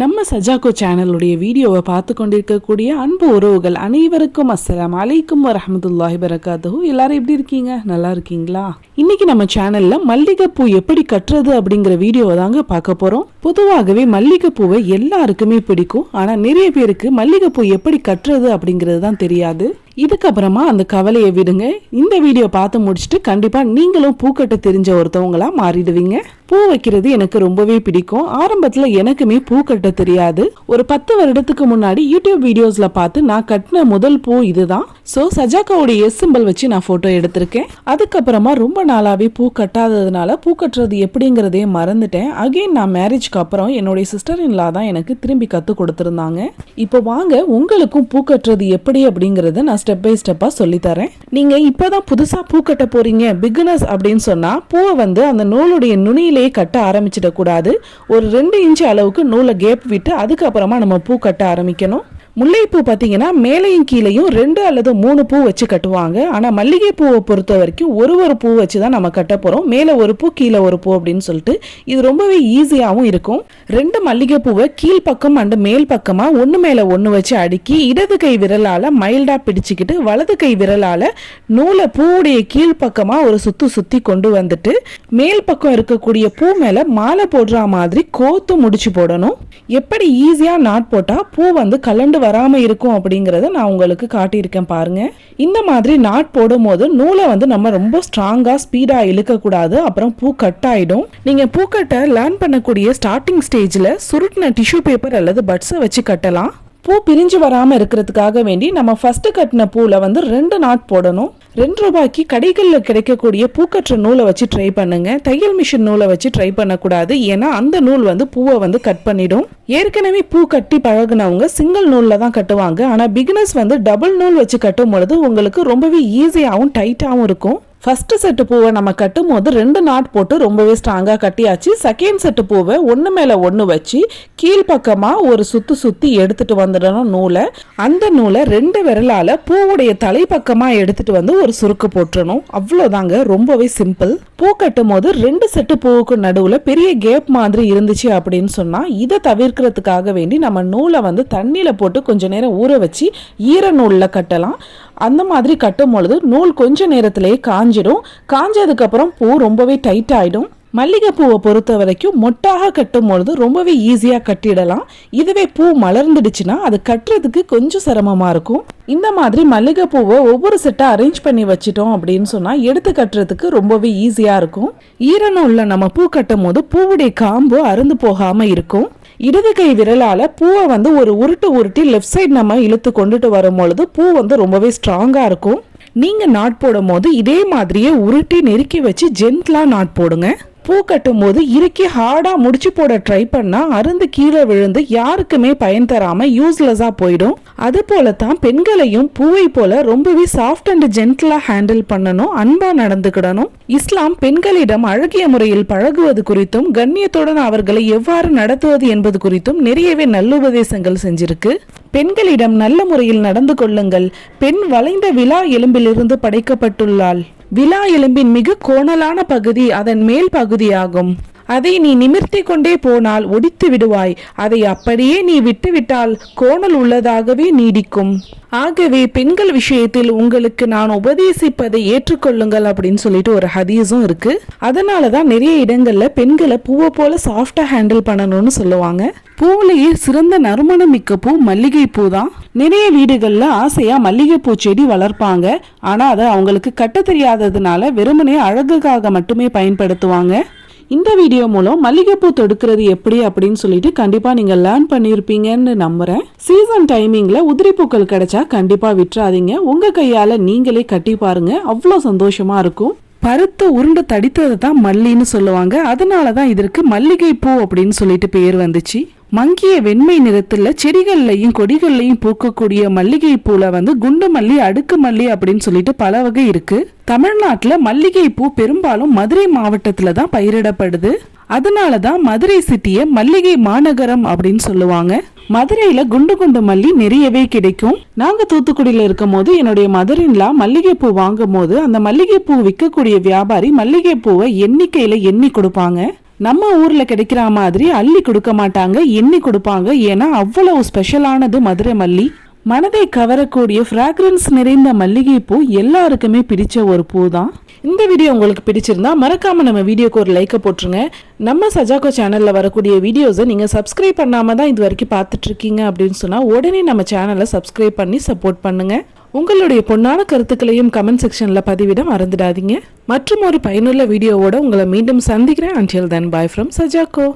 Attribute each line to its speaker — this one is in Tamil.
Speaker 1: நம்ம சஜாக்கோ சேனலுடைய வீடியோவை பார்த்து கொண்டிருக்கக்கூடிய அன்பு உறவுகள் அனைவருக்கும் அஸ்லாம் அலைக்கும் வரமத்துல்லாஹி வரகாத்தஹூ எல்லாரும் எப்படி இருக்கீங்க நல்லா இருக்கீங்களா இன்னைக்கு நம்ம சேனல்ல மல்லிகைப்பூ எப்படி கட்டுறது அப்படிங்கிற வீடியோவை தாங்க பார்க்க போறோம் பொதுவாகவே மல்லிகைப்பூவை எல்லாருக்குமே பிடிக்கும் ஆனால் நிறைய பேருக்கு மல்லிகைப்பூ எப்படி கட்டுறது அப்படிங்கிறது தான் தெரியாது இதுக்கப்புறமா அந்த கவலையை விடுங்க இந்த வீடியோ பார்த்து முடிச்சுட்டு கண்டிப்பாக நீங்களும் பூக்கட்ட தெரிஞ்ச ஒருத்தவங்களா மாறிடுவீங்க பூ வைக்கிறது எனக்கு ரொம்பவே பிடிக்கும் ஆரம்பத்தில் எனக்குமே பூ கட்ட தெரியாது ஒரு பத்து வருடத்துக்கு முன்னாடி யூடியூப் வீடியோஸில் பார்த்து நான் கட்டின முதல் பூ இதுதான் ஸோ சஜாக்காவுடைய எஸ் சிம்பிள் வச்சு நான் ஃபோட்டோ எடுத்திருக்கேன் அதுக்கப்புறமா ரொம்ப நாளாகவே பூ கட்டாததுனால பூ கட்டுறது எப்படிங்கிறதே மறந்துட்டேன் அகெயின் நான் மேரேஜ்க்கு அப்புறம் என்னுடைய சிஸ்டர் இன்லா தான் எனக்கு திரும்பி கற்றுக் கொடுத்துருந்தாங்க இப்போ வாங்க உங்களுக்கும் பூ கட்டுறது எப்படி அப்படிங்கிறத நான் ஸ்டெப் பை ஸ்டெப்பாக சொல்லி நீங்கள் இப்போ தான் புதுசாக பூ கட்ட போகிறீங்க பிகினர்ஸ் அப்படின்னு சொன்னால் பூவை வந்து அந்த நூலுடைய நுனியிலேயே கட்ட ஆரம்பிச்சிடக்கூடாது ஒரு ரெண்டு இன்ச் அளவுக்கு நூலை கேப் விட்டு அதுக்கப்புறம் அப்புறமா நம்ம பூ கட்ட ஆரம்பிக்கணும் முல்லைப்பூ பார்த்தீங்கன்னா மேலையும் கீழையும் ரெண்டு அல்லது மூணு பூ வச்சு கட்டுவாங்க ஆனால் மல்லிகை பூவை பொறுத்த வரைக்கும் ஒரு ஒரு பூ வச்சு தான் நம்ம கட்ட போகிறோம் மேலே ஒரு பூ கீழே ஒரு பூ அப்படின்னு சொல்லிட்டு இது ரொம்பவே ஈஸியாகவும் இருக்கும் ரெண்டு மல்லிகை பூவை கீழ்ப்பக்கம் அண்டு மேல் பக்கமாக ஒன்று மேலே ஒன்று வச்சு அடுக்கி இடது கை விரலால் மைல்டாக பிடிச்சிக்கிட்டு வலது கை விரலால் நூலை பூவுடைய கீழ்ப்பக்கமாக ஒரு சுற்று சுற்றி கொண்டு வந்துட்டு மேல் பக்கம் இருக்கக்கூடிய பூ மேலே மாலை போடுற மாதிரி கோத்து முடிச்சு போடணும் எப்படி ஈஸியாக நாட் போட்டால் பூ வந்து கலண்டு வராமல் இருக்கும் அப்படிங்கிறத நான் உங்களுக்கு காட்டியிருக்கேன் பாருங்கள் இந்த மாதிரி நாட் போடும் போது நூலை வந்து நம்ம ரொம்ப ஸ்ட்ராங்காக ஸ்பீடாக இழுக்கக்கூடாது அப்புறம் பூ கட் ஆகிடும் நீங்கள் பூக்கட்டை லேர்ன் பண்ணக்கூடிய ஸ்டார்டிங் ஸ்டேஜில் சுருட்டின டிஷ்யூ பேப்பர் அல்லது பட்ஸை வச்சு கட்டலாம் பூ பிரிஞ்சு வராமல் இருக்கிறதுக்காக வேண்டி நம்ம ஃபஸ்ட்டு கட்டின பூவில் வந்து ரெண்டு நாட் போடணும் ரெண்டு ரூபாய்க்கு கடைகளில் கிடைக்கக்கூடிய பூக்கற்ற நூலை வச்சு ட்ரை பண்ணுங்க தையல் மிஷின் நூலை வச்சு ட்ரை பண்ணக்கூடாது ஏன்னா அந்த நூல் வந்து பூவை வந்து கட் பண்ணிடும் ஏற்கனவே பூ கட்டி பழகினவங்க சிங்கிள் நூலில் தான் கட்டுவாங்க ஆனால் பிகினர்ஸ் வந்து டபுள் நூல் வச்சு கட்டும் பொழுது உங்களுக்கு ரொம்பவே ஈஸியாகவும் டைட்டாகவும் இருக்கும் ஃபஸ்ட்டு செட்டு பூவை நம்ம கட்டும் போது ரெண்டு நாட் போட்டு ரொம்பவே ஸ்ட்ராங்காக கட்டியாச்சு செகண்ட் செட்டு பூவை ஒன்று மேலே ஒன்று வச்சு கீழ்ப்பக்கமாக ஒரு சுற்று சுற்றி எடுத்துகிட்டு வந்துடணும் நூலை அந்த நூலை ரெண்டு விரலால் பூவுடைய தலைப்பக்கமாக எடுத்துகிட்டு வந்து ஒரு சுருக்கு போட்டுடணும் அவ்வளோதாங்க ரொம்பவே சிம்பிள் பூ கட்டும் போது ரெண்டு செட்டு பூவுக்கு நடுவில் பெரிய கேப் மாதிரி இருந்துச்சு அப்படின்னு சொன்னால் இதை தவிர்க்கிறதுக்காக வேண்டி நம்ம நூலை வந்து தண்ணியில் போட்டு கொஞ்சம் நேரம் ஊற வச்சு ஈர நூலில் கட்டலாம் அந்த மாதிரி கட்டும் பொழுது நூல் கொஞ்ச நேரத்திலேயே காஞ்சிடும் காஞ்சதுக்கப்புறம் பூ ரொம்பவே டைட் ஆகிடும் மல்லிகைப்பூவை பொறுத்த வரைக்கும் மொட்டாக கட்டும் பொழுது ரொம்பவே ஈஸியாக கட்டிடலாம் இதுவே பூ மலர்ந்துடுச்சுன்னா அது கட்டுறதுக்கு கொஞ்சம் சிரமமாக இருக்கும் இந்த மாதிரி மல்லிகைப்பூவை ஒவ்வொரு செட்டாக அரேஞ்ச் பண்ணி வச்சிட்டோம் அப்படின்னு சொன்னால் எடுத்து கட்டுறதுக்கு ரொம்பவே ஈஸியாக இருக்கும் உள்ள நம்ம பூ கட்டும் போது பூவுடைய காம்பு அருந்து போகாமல் இருக்கும் இடது கை விரலால் பூவை வந்து ஒரு உருட்டு உருட்டி லெஃப்ட் சைடு நம்ம இழுத்து கொண்டுட்டு வரும் பொழுது பூ வந்து ரொம்பவே ஸ்ட்ராங்காக இருக்கும் நீங்கள் நாட் போடும் போது இதே மாதிரியே உருட்டி நெருக்கி வச்சு ஜென்ட்லாக நாட் போடுங்க பூ கட்டும் போது இறுக்கி ஹார்டாக முடிச்சு போட ட்ரை பண்ணால் அருந்து கீழே விழுந்து யாருக்குமே பயன் தராமல் யூஸ்லெஸ்ஸாக போயிடும் அது போல தான் பெண்களையும் பூவை போல ரொம்பவே சாஃப்ட் அண்ட் ஜென்டிலாக ஹேண்டில் பண்ணணும் அன்பாக நடந்துக்கிடணும் இஸ்லாம் பெண்களிடம் அழகிய முறையில் பழகுவது குறித்தும் கண்ணியத்துடன் அவர்களை எவ்வாறு நடத்துவது என்பது குறித்தும் நிறையவே நல்லுபதேசங்கள் செஞ்சிருக்கு பெண்களிடம் நல்ல முறையில் நடந்து கொள்ளுங்கள் பெண் வளைந்த விழா எலும்பிலிருந்து படைக்கப்பட்டுள்ளாள் விலா எலும்பின் மிக கோணலான பகுதி அதன் மேல் பகுதியாகும் அதை நீ நிமிர்த்தி கொண்டே போனால் ஒடித்து விடுவாய் அதை அப்படியே நீ விட்டுவிட்டால் கோணல் உள்ளதாகவே நீடிக்கும் ஆகவே பெண்கள் விஷயத்தில் உங்களுக்கு நான் உபதேசிப்பதை ஏற்றுக்கொள்ளுங்கள் அப்படின்னு சொல்லிட்டு ஒரு ஹதீஸும் இருக்கு அதனால தான் நிறைய இடங்கள்ல பெண்களை பூவை போல சாஃப்டா ஹேண்டில் பண்ணணும்னு சொல்லுவாங்க பூவிலேயே சிறந்த நறுமணம் மிக்க பூ மல்லிகை பூ தான் நிறைய வீடுகளில் ஆசையாக மல்லிகைப்பூ செடி வளர்ப்பாங்க ஆனால் அதை அவங்களுக்கு கட்ட தெரியாததுனால வெறுமனே அழகுக்காக மட்டுமே பயன்படுத்துவாங்க இந்த வீடியோ மூலம் மல்லிகைப்பூ தொடுக்கிறது எப்படி அப்படின்னு சொல்லிட்டு கண்டிப்பாக நீங்கள் லேர்ன் பண்ணியிருப்பீங்கன்னு நம்புகிறேன் சீசன் டைமிங்கில் உதிரிப்பூக்கள் கிடைச்சா கண்டிப்பாக விட்டுறாதீங்க உங்கள் கையால் நீங்களே கட்டி பாருங்கள் அவ்வளோ சந்தோஷமாக இருக்கும் பருத்த உருண்டை தடித்தது தான் மல்லின்னு சொல்லுவாங்க அதனால தான் இதற்கு மல்லிகைப்பூ அப்படின்னு சொல்லிட்டு பேர் வந்துச்சு மங்கிய வெண்மை நிறத்துல செடிகள்லையும் கொடிகள்லையும் பூக்கக்கூடிய மல்லிகை பூல வந்து குண்டு மல்லி அடுக்கு மல்லி அப்படின்னு சொல்லிட்டு பல வகை இருக்கு தமிழ்நாட்டில் மல்லிகை பூ பெரும்பாலும் மதுரை மாவட்டத்துல தான் பயிரிடப்படுது அதனால தான் மதுரை சிட்டிய மல்லிகை மாநகரம் அப்படின்னு சொல்லுவாங்க மதுரையில் குண்டு குண்டு மல்லி நிறையவே கிடைக்கும் நாங்கள் தூத்துக்குடியில் இருக்கும் போது என்னுடைய மல்லிகை மல்லிகைப்பூ வாங்கும் போது அந்த மல்லிகைப்பூ விற்கக்கூடிய வியாபாரி மல்லிகைப்பூவை எண்ணிக்கையில் எண்ணி கொடுப்பாங்க நம்ம ஊர்ல கிடைக்கிற மாதிரி அள்ளி கொடுக்க மாட்டாங்க எண்ணி கொடுப்பாங்க ஏன்னா அவ்வளவு ஸ்பெஷலானது மதுரை மல்லி மனதை கவரக்கூடிய ஃப்ராக்ரன்ஸ் நிறைந்த மல்லிகை பூ எல்லாருக்குமே பிடிச்ச ஒரு பூ தான் இந்த வீடியோ உங்களுக்கு பிடிச்சிருந்தா மறக்காம நம்ம வீடியோக்கு ஒரு லைக்கை போட்டுருங்க நம்ம சஜாக்கோ சேனல்ல வரக்கூடிய வீடியோஸை நீங்க சப்ஸ்கிரைப் பண்ணாம தான் இது வரைக்கும் பார்த்துட்டு இருக்கீங்க அப்படின்னு சொன்னா உடனே நம்ம சேனலை சப்ஸ்கிரைப் பண்ணி சப்போர்ட் பண்ணுங்க உங்களுடைய பொன்னான கருத்துக்களையும் கமெண்ட் செக்ஷனில் பதிவிட மறந்துடாதீங்க மற்றும் ஒரு பயனுள்ள வீடியோவோட உங்களை மீண்டும் சந்திக்கிறேன் அன்டில் தென் பாய் ஃப்ரம் சஜாக்கோ